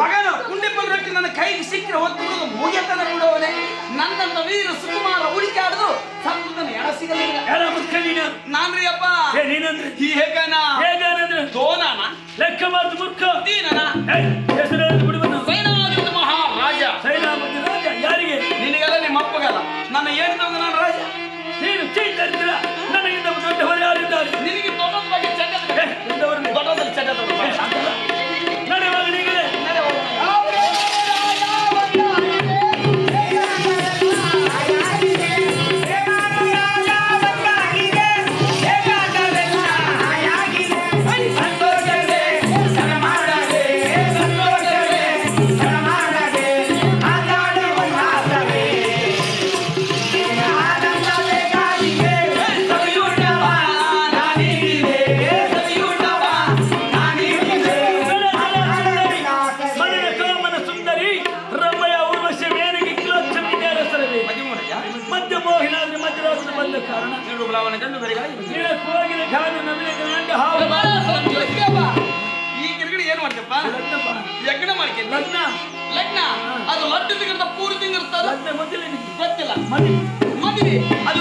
ಮಗನು ಕುಂಡಿಪ್ಪಲ್ ರೊಟ್ಟಿ ನನ್ನ ಕೈಗೆ ಸಿಕ್ಕರೆ ಹೊತ್ತು ಮುಗಿಯತನ ಬಿಡೋನೆ ನನ್ನಂತ ವೀರ ಸುಕುಮಾರ ಹುಡುಕಾಡಿದ್ರು ಸಂಪದನ ಎಡ ಸಿಗಲಿಲ್ಲ ಯಾರ ಮುಖ ನೀನು. ನಾನ್ರಿ ಅಪ್ಪ. ನೀನಂದ್ರೆ. ಹೇಗನ ಹೇಗನಂದ್ರೆ ದೋನಾನ ಲೆಕ್ಕ ಮಾತು ಮುಖ ದೀನನ ಹೆಸರು ಬಿಡುವನು. ಸೈನಾಧಿಪತಿ ಮಹಾರಾಜ. ಸೈನಾಪತಿ ರಾಜ ಯಾರಿಗೆ? ನಿನಗೆಲ್ಲ ನಿಮ್ಮ ಅಪ್ಪಗಲ್ಲ. ನನ್ನ ಏನು ತಂದು ನಾನು ರಾಜ? ನೀನು ಚೈತನ್ಯ ಕಾರಣ? ಕಂಡು ಈ ಗಿರ್ಗಿಡಿ ಏನ್ ಮಾಡ್ತಪ್ಪ ಲಗ್ನಪ್ಪ. ಯಜ್ಞ ಮಾಡ್ಕೆ ಲಗ್ನ. ಲಗ್ನ? ಅದು ಲಡ್ಡು ಪೂರ್ತಿ ಗೊತ್ತಿಲ್ಲ. ಮದುವೆ ಅದು